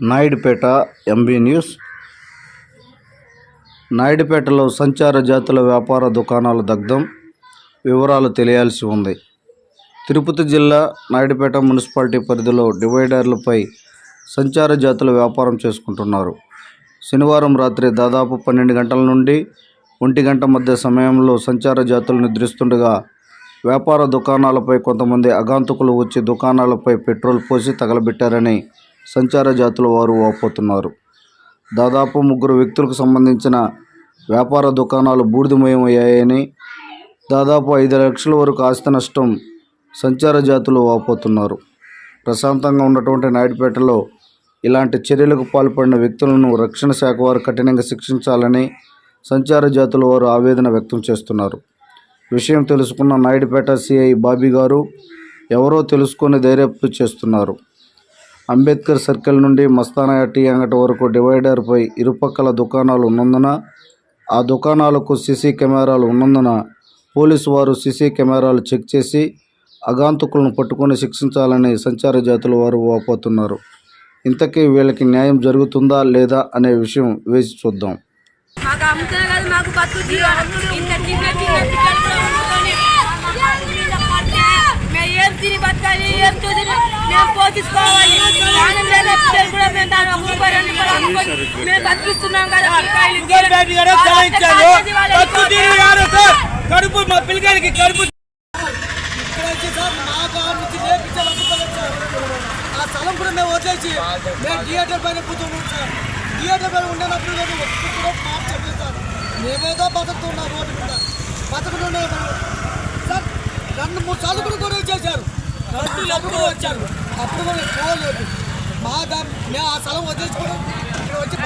Naidupeta MB news. నాయుడుపేటలో సంచార జాతుల వ్యాపార దుకాణాల దగ్ధం. వివరాలు తెలియాల్సి ఉంది. తిరుపతి జిల్లా నాయుడుపేట మున్సిపాలిటీ పరిధిలో డివైడర్లపై సంచార జాతుల వ్యాపారం చేసుకుంటున్నారు. శనివారం రాత్రి దాదాపు పన్నెండు గంటల నుండి ఒంటి గంట మధ్య సమయంలో సంచార జాతులు నిద్రిస్తుండగా వ్యాపార దుకాణాలపై కొంతమంది అగాంతకులు వచ్చి దుకాణాలపై పెట్రోల్ పోసి తగలబెట్టారని సంచార జాతుల వారు వాపోతున్నారు దాదాపు ముగ్గురు వ్యక్తులకు సంబంధించిన వ్యాపార దుకాణాలు బూడిదమయమయ్యాయని దాదాపు ఐదు లక్షల వరకు ఆస్తి నష్టం సంచార జాతులు వాపోతున్నారు ప్రశాంతంగా ఉన్నటువంటి నాయుడుపేటలో ఇలాంటి చర్యలకు పాల్పడిన వ్యక్తులను రక్షణ శాఖ వారు కఠినంగా శిక్షించాలని సంచార జాతుల వారు ఆవేదన వ్యక్తం చేస్తున్నారు. విషయం తెలుసుకున్న నాయుడుపేట సిఐ బాబీ గారు ఎవరో తెలుసుకొని దర్యాప్తు చేస్తున్నారు. అంబేద్కర్ సర్కిల్ నుండి మస్తానా టీ అంగటి వరకు డివైడర్పై ఇరుపక్కల దుకాణాలు ఉన్నందున ఆ దుకాణాలకు సీసీ కెమెరాలు ఉన్నందున పోలీసు వారు సీసీ కెమెరాలు చెక్ చేసి అగాంతకులను పట్టుకొని శిక్షించాలని సంచార జాతుల వారు వాపోతున్నారు. ఇంతకీ వీళ్ళకి న్యాయం జరుగుతుందా లేదా అనే విషయం వేసి చూద్దాం. ఏం చూసి మేము పోషించుకోవాలి కూడా మేము దాని ఒక రూపాయి రెండు రూపాయలు మేము బతికిస్తున్నాం కదా కడుపు మా పిల్లలకి కడుపు ఆ స్థలం కూడా మేము వదిలేసి మేము థియేటర్ పైన కూర్చొని సార్ థియేటర్ పైన ఉండేటప్పుడు ఒక్కటి కూడా మాకు చెప్పేస్తాను మేమేదో బతుకుతున్నాం రోడ్డు మీద బతుకుతుండే సార్ రెండు మూడు సార్లు కూడా గొడవ చేశారు రెండు సార్లు వచ్చారు. అప్పుడు కూడా పోలేదు. మా దా- మేము ఆ స్థలం వదిలించుకోవడం ఇక్కడ వచ్చి